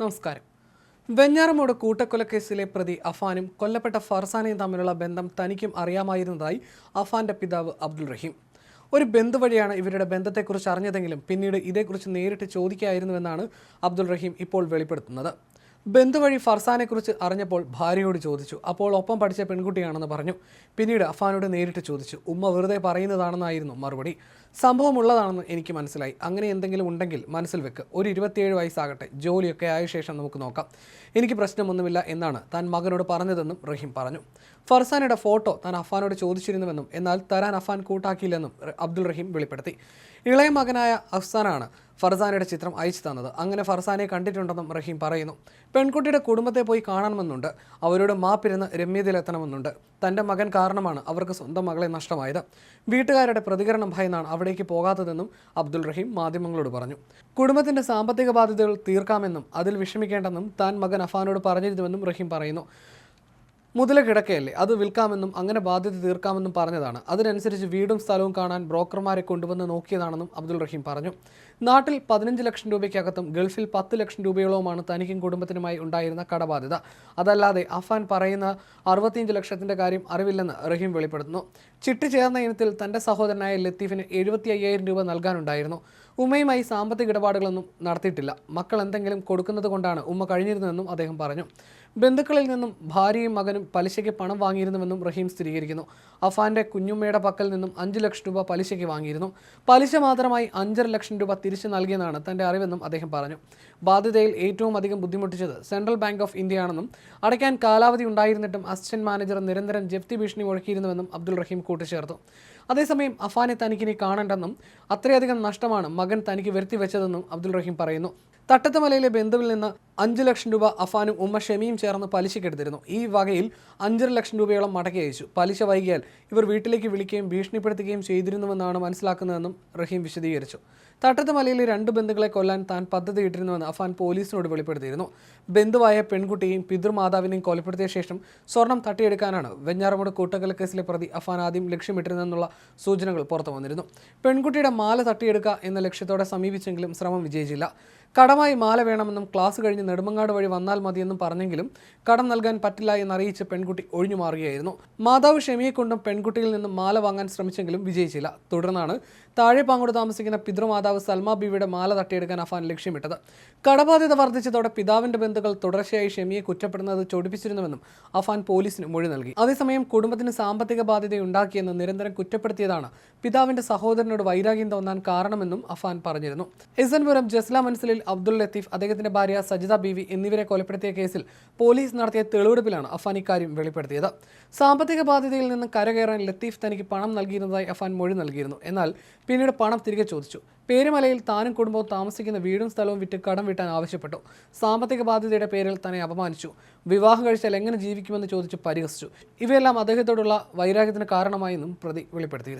നമസ്കാരം. വെഞ്ഞാറമൂട് കൂട്ടക്കൊലക്കേസിലെ പ്രതി അഫാനും കൊല്ലപ്പെട്ട ഫർസാനയും തമ്മിലുള്ള ബന്ധം തനിക്കും അറിയാമായിരുന്നതായി അഫാന്റെ പിതാവ് അബ്ദുൾ റഹീം. ഒരു ബന്ധു വഴിയാണ് ഇവരുടെ ബന്ധത്തെക്കുറിച്ച് അറിഞ്ഞതെങ്കിലും പിന്നീട് ഇതേക്കുറിച്ച് നേരിട്ട് ചോദിക്കായിരുന്നുവെന്നാണ് അബ്ദുൾ റഹീം ഇപ്പോൾ വെളിപ്പെടുത്തുന്നത്. ബന്ധു വഴി ഫർസാനെക്കുറിച്ച് അറിഞ്ഞപ്പോൾ ഭാര്യയോട് ചോദിച്ചു അപ്പോൾ ഒപ്പം പഠിച്ച പെൺകുട്ടിയാണെന്ന് പറഞ്ഞു. പിന്നീട് അഫാനോട് നേരിട്ട് ചോദിച്ചു ഉമ്മ വെറുതെ പറയുന്നതാണെന്നായിരുന്നു മറുപടി. സംഭവമുള്ളതാണെന്ന് എനിക്ക് മനസ്സിലായി. അങ്ങനെ എന്തെങ്കിലും ഉണ്ടെങ്കിൽ മനസ്സിൽ വെക്ക്. ഒരു ഇരുപത്തിയേഴ് വയസ്സാകട്ടെ. ജോലിയൊക്കെ ആയ ശേഷം നമുക്ക് നോക്കാം. എനിക്ക് പ്രശ്നമൊന്നുമില്ല എന്നാണ് താൻ മകനോട് പറഞ്ഞതെന്നും റഹീം പറഞ്ഞു. ഫർസാനയുടെ ഫോട്ടോ താൻ അഫാനോട് ചോദിച്ചിരുന്നുവെന്നും എന്നാൽ തരാൻ അഫാൻ കൂട്ടാക്കിയില്ലെന്നും അബ്ദുൾ റഹീം വെളിപ്പെടുത്തി. ഇളയ മകനായ അഫ്സാനാണ് ഫർസാനയുടെ ചിത്രം അയച്ചു തന്നത്. അങ്ങനെ ഫർസാനെ കണ്ടിട്ടുണ്ടെന്നും റഹീം പറയുന്നു. പെൺകുട്ടിയുടെ കുടുംബത്തെ പോയി കാണണമെന്നുണ്ട്. അവരോട് മാപ്പിരുന്ന് രമ്യതയിലെത്തണമെന്നുണ്ട്. തന്റെ മകൻ കാരണമാണ് അവർക്ക് സ്വന്തം മകളെ നഷ്ടമായത്. വീട്ടുകാരുടെ പ്രതികരണം ഭയന്നാണ് അവിടേക്ക് പോകാത്തതെന്നും അബ്ദുൾ റഹീം മാധ്യമങ്ങളോട് പറഞ്ഞു. കുടുംബത്തിന്റെ സാമ്പത്തിക ബാധ്യതകൾ തീർക്കാമെന്നും അതിൽ വിഷമിക്കേണ്ടെന്നും താൻ മകൻ അഫാനോട് പറഞ്ഞിരുന്നുവെന്നും റഹീം പറയുന്നു. മുതല കിടക്കയല്ലേ? അത് വിൽക്കാമെന്നും അങ്ങനെ ബാധ്യത തീർക്കാമെന്നും പറഞ്ഞതാണ്. അതിനനുസരിച്ച് വീടും സ്ഥലവും കാണാൻ ബ്രോക്കർമാരെ കൊണ്ടുവന്ന് നോക്കിയതാണെന്നും അബ്ദുൾ റഹീം പറഞ്ഞു. നാട്ടിൽ പതിനഞ്ച് ലക്ഷം രൂപയ്ക്കകത്തും ഗൾഫിൽ പത്ത് ലക്ഷം രൂപയോളവുമാണ് തനിക്കും കുടുംബത്തിനുമായി ഉണ്ടായിരുന്ന കടബാധ്യത. അതല്ലാതെ അഫാൻ പറയുന്ന അറുപത്തിയഞ്ച് ലക്ഷത്തിന്റെ കാര്യം അറിവില്ലെന്ന് റഹീം വെളിപ്പെടുത്തുന്നു. ചിട്ടി ചേർന്ന ഇനത്തിൽ തന്റെ സഹോദരനായ ലത്തീഫിന് എഴുപത്തി അയ്യായിരം രൂപ നൽകാനുണ്ടായിരുന്നു. ഉമ്മയുമായി സാമ്പത്തിക ഇടപാടുകളൊന്നും നടത്തിയിട്ടില്ല. മക്കൾ എന്തെങ്കിലും കൊടുക്കുന്നത് കൊണ്ടാണ് ഉമ്മ കഴിഞ്ഞിരുന്നതെന്നും അദ്ദേഹം പറഞ്ഞു. ബന്ധുക്കളിൽ നിന്നും ഭാര്യയും മകനും പലിശയ്ക്ക് പണം വാങ്ങിയിരുന്നുവെന്നും റഹീം സ്ഥിരീകരിക്കുന്നു. അഫാന്റെ കുഞ്ഞുമ്മയുടെ പക്കൽ നിന്നും അഞ്ച് ലക്ഷം രൂപ പലിശയ്ക്ക് വാങ്ങിയിരുന്നു. പലിശ മാത്രമായി അഞ്ചര ലക്ഷം രൂപ തിരിച്ചു നൽകിയെന്നാണ് തന്റെ അറിവെന്നും അദ്ദേഹം പറഞ്ഞു. ബാധ്യതയിൽ ഏറ്റവും അധികം ബുദ്ധിമുട്ടിച്ചത് സെൻട്രൽ ബാങ്ക് ഓഫ് ഇന്ത്യയാണെന്നും അടയ്ക്കാൻ കാലാവധി ഉണ്ടായിരുന്നിട്ടും അസിസ്റ്റന്റ് മാനേജർ നിരന്തരം ജപ്തി ഭീഷണി മുഴക്കിയിരുന്നുവെന്നും അബ്ദുൾ റഹീം കൂട്ടിച്ചേർത്തു. അതേസമയം അഫാനെ തനിക്കിനി കാണണ്ടെന്നും അത്രയധികം നഷ്ടമാണ് മകൻ തനിക്ക് വരുത്തി വെച്ചതെന്നും അബ്ദുൾ റഹീം പറയുന്നു. തട്ടത്തുമലയിലെ ബന്ധുവിൽ നിന്ന് അഞ്ച് ലക്ഷം രൂപ അഫാനും ഉമ്മ ഷെമിയും ചേർന്ന് പലിശക്കെടുത്തിരുന്നു ഈ വകയിൽ അഞ്ചര ലക്ഷം രൂപയോളം മടക്കി അയച്ചു. പലിശ വൈകിയാൽ ഇവർ വീട്ടിലേക്ക് വിളിക്കുകയും ഭീഷണിപ്പെടുത്തുകയും ചെയ്തിരുന്നുവെന്നാണ് മനസ്സിലാക്കുന്നതെന്നും റഹീം വിശദീകരിച്ചു. തട്ടത്തുമലയിലെ രണ്ട് ബന്ധുക്കളെ കൊല്ലാൻ താൻ പദ്ധതിയിട്ടിരുന്നുവെന്ന് അഫാൻ പോലീസിനോട് വെളിപ്പെടുത്തിയിരുന്നു. ബന്ധുവായ പെൺകുട്ടിയെയും പിതൃമാതാവിനെയും കൊലപ്പെടുത്തിയ ശേഷം സ്വർണം തട്ടിയെടുക്കാനാണ് വെഞ്ഞാറമൂട് കൂട്ടക്കൊലക്കേസിലെ പ്രതി അഫാൻ ആദ്യം ലക്ഷ്യമിട്ടിരുന്നെന്നുള്ള സൂചനകൾ പുറത്തു വന്നിരുന്നു. പെൺകുട്ടിയുടെ മാല തട്ടിയെടുക്കുക എന്ന ലക്ഷ്യത്തോടെ സമീപിച്ചെങ്കിലും ശ്രമം വിജയിച്ചില്ല. കടമായി മാല വേണമെന്നും ക്ലാസ് കഴിഞ്ഞ് നെടുമങ്ങാട് വഴി വന്നാൽ മതിയെന്നും പറഞ്ഞെങ്കിലും കടം നൽകാൻ പറ്റില്ല എന്നറിയിച്ച് പെൺകുട്ടി ഒഴിഞ്ഞു മാറുകയായിരുന്നു. മാതാവ് ഷെമിയെ കൊണ്ടും പെൺകുട്ടിയിൽ നിന്നും മാല വാങ്ങാൻ ശ്രമിച്ചെങ്കിലും വിജയിച്ചില്ല. തുടർന്നാണ് താഴെ പാങ്ങോട് താമസിക്കുന്ന പിതൃമാതാവ് സൽമ ബീവിയുടെ മാല തട്ടിയെടുക്കാൻ അഫാൻ ലക്ഷ്യമിട്ടത്. കടബാധ്യത വർദ്ധിച്ചതോടെ പിതാവിന്റെ ബന്ധുക്കൾ തുടർച്ചയായി ഷെമിയെ കുറ്റപ്പെടുന്നത് ചൊടിപ്പിച്ചിരുന്നുവെന്നും അഫാൻ പോലീസിന് മൊഴി നൽകി. അതേസമയം കുടുംബത്തിന് സാമ്പത്തിക ബാധ്യത ബാധ്യതയുണ്ടാക്കിയെന്ന് നിരന്തരം കുറ്റപ്പെടുത്തിയതാണ് പിതാവിന്റെ സഹോദരനോട് വൈരാഗ്യം തോന്നാൻ കാരണമെന്നും അഫാൻ പറഞ്ഞിരുന്നു. എസ്എൻപുരം ജസ്ല മനസ്സിലിൽ അബ്ദുൾ ലത്തീഫ് അദ്ദേഹത്തിന്റെ ഭാര്യ സജിത ബീവി എന്നിവരെ കൊലപ്പെടുത്തിയ കേസിൽ പോലീസ് നടത്തിയ തെളിവെടുപ്പിലാണ് അഫാൻ ഇക്കാര്യം വെളിപ്പെടുത്തിയത്. സാമ്പത്തിക ബാധ്യതയിൽ നിന്ന് കരകയറാൻ ലത്തീഫ് തനിക്ക് പണം നൽകിയിരുന്നതായി അഫാൻ മൊഴി നൽകിയിരുന്നു. എന്നാൽ പിന്നീട് പണം തിരികെ ചോദിച്ചു. പേരുമലയിൽ താനും കുടുംബവും താമസിക്കുന്ന വീടും സ്ഥലവും വിറ്റ് കടം വിട്ടാൻ ആവശ്യപ്പെട്ടു. സാമ്പത്തിക ബാധ്യതയുടെ പേരിൽ തന്നെ അപമാനിച്ചു. വിവാഹം കഴിച്ചാൽ എങ്ങനെ ജീവിക്കുമെന്ന് ചോദിച്ച് പരിഹസിച്ചു. ഇവയെല്ലാം അദ്ദേഹത്തോടുള്ള വൈരാഗ്യത്തിന് കാരണമായെന്നും പ്രതി വെളിപ്പെടുത്തിയിരുന്നു.